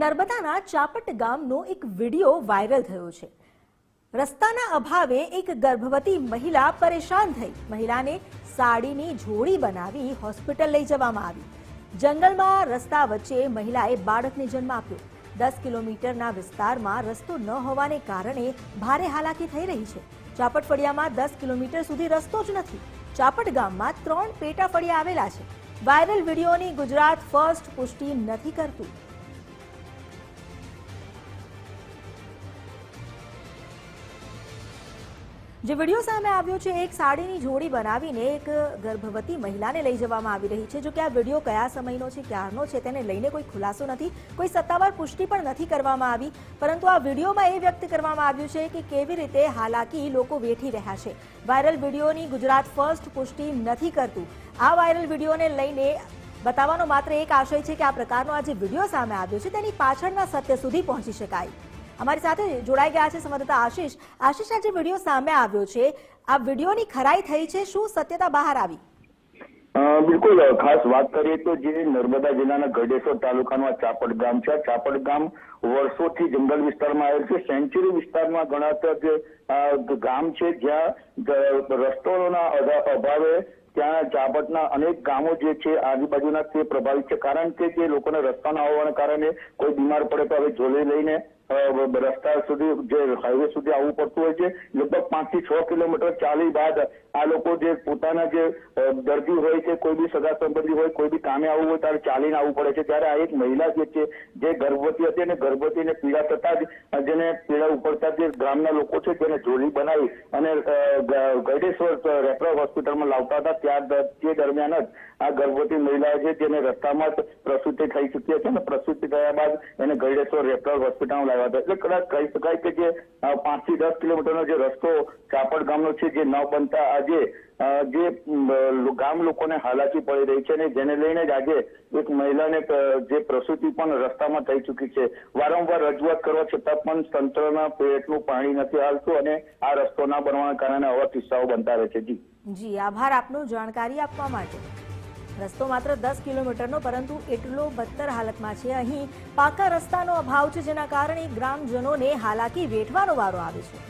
નર્મદાના ચાપટ ગામનો એક વીડિયો વાયરલ થયો છે. રસ્તાના અભાવે એક ગર્ભવતી મહિલા પરેશાન થઈ. મહિલાને સાડીની જોડી બનાવી હોસ્પિટલ લઈ જવામાં આવી. જંગલમાં રસ્તા વચ્ચે મહિલાએ બાળકને જન્મ આપ્યો. દસ કિલોમીટરના વિસ્તારમાં રસ્તો ન હોવાને કારણે ભારે હાલાકી થઈ રહી છે. ચાપટ ફળિયામાં દસ કિલોમીટર સુધી રસ્તો જ નથી. ચાપટ ગામમાં ત્રણ પેટા ફળિયા આવેલા છે. વાયરલ વિડીયોની ગુજરાત ફર્સ્ટ પુષ્ટિ નથી કરતું. જે વીડિયો સામે આવ્યો છે, એક સાડીની જોડી બનાવીને એક ગર્ભવતી મહિલાને લઈ જવામાં આવી રહી છે. જો કે આ વીડિયો કયા સમયનો છે, ક્યારનો છે, તેને લઈને કોઈ ખુલાસો નથી, કોઈ સત્તાવાર પુષ્ટિ પણ નથી કરવામાં આવી. પરંતુ આ વિડીયોમાં એ વ્યક્ત કરવામાં આવ્યું છે કે કેવી રીતે હાલાકી લોકો વેઠી રહ્યા છે. વાયરલ વિડીયોની ગુજરાત ફર્સ્ટ પુષ્ટિ નથી કરતું. આ વાયરલ વિડીયોને લઈને બતાવવાનો માત્ર એક આશય છે કે આ પ્રકારનો આ જે વીડિયો સામે આવ્યો છે, તેની પાછળના સત્ય સુધી પહોંચી શકાય. અમારી સાથે જોડાઈ ગયા છે સંવાદદાતા આશીષ. આશીષના જે વીડિયો સામે આવ્યો છે, આ વિડીયોની ખરાઈ થઈ છે, શું સત્યતા બહાર આવી? બિલકુલ ખાસ વાત કરીએ તો જે નર્મદા જિલ્લાના ગઢેશ્વર તાલુકાનું આ ચાપડ ગામ છે. ચાપડ ગામ વર્ષોથી જંગલ વિસ્તારમાં આવેલ છે. સેન્ચુરી વિસ્તારમાં ગણાતા જે ગામ છે, જ્યાં રસ્તાઓના અભાવે ત્યાં ચાપટના અનેક ગામો જે છે, આજુબાજુના તે પ્રભાવિત છે. કારણ કે જે લોકોને રસ્તા ન હોવાના કારણે કોઈ બીમાર પડે તો હવે ઝોલી લઈને રસ્તા સુધી જે હાઈવે સુધી આવવું પડતું હોય છે, લગભગ પાંચથી છ કિલોમીટર ચાલી બાદ આ લોકો જે પોતાના જે દર્દી હોય છે કોઈ બી સગા સંબંધી હોય, કોઈ બી કામે આવવું હોય ત્યારે ચાલીને આવવું પડે છે. ત્યારે આ એક મહિલા જે છે, જે ગર્ભવતી હતી અને ગર્ભવતીને પીડા થતા જ, જેને પીડા ઉપડતા જે ગ્રામના લોકો છે તેને જોડી બનાવી અને ગઢેશ્વર રેફરલ હોસ્પિટલમાં લાવતા હતા, ત્યાર તે દરમિયાન જ આ ગર્ભવતી મહિલા છે જેને રસ્તામાં જ પ્રસૂતિ થઈ ચૂકી હતી અને પ્રસૂતિ થયા બાદ એને ગઢેશ્વર રેફરલ હોસ્પિટલમાં લાવ્યા હતા. એટલે કદાચ કહી શકાય કે જે પાંચથી દસ કિલોમીટરનો જે રસ્તો ચાપડ ગામનો છે, જે ન બનતા આજે જે ગામ લોકોને હાલાકી પડી રહી છે અને જેને લઈને જ આજે એક મહિલાને જે પ્રસૂતિ પણ રસ્તામાં થઈ ચૂકી છે. વારંવાર રજૂઆત કરવા છતાં પણ તંત્રના પેટનું પાણી નથી હાલતું અને આ રસ્તો ના બનવાના કારણે આવા કિસ્સાઓ બનતા રહે છે. જી. જી, આભાર આપનો જાણકારી આપવા માટે. રસ્તો માત્ર દસ કિલોમીટરનો પરંતુ એટલો બદતર હાલતમાં છે. અહીં પાકા રસ્તાનો અભાવ છે જેના કારણે ગ્રામજનોને હાલાકી વેઠવાનો વારો આવે છે.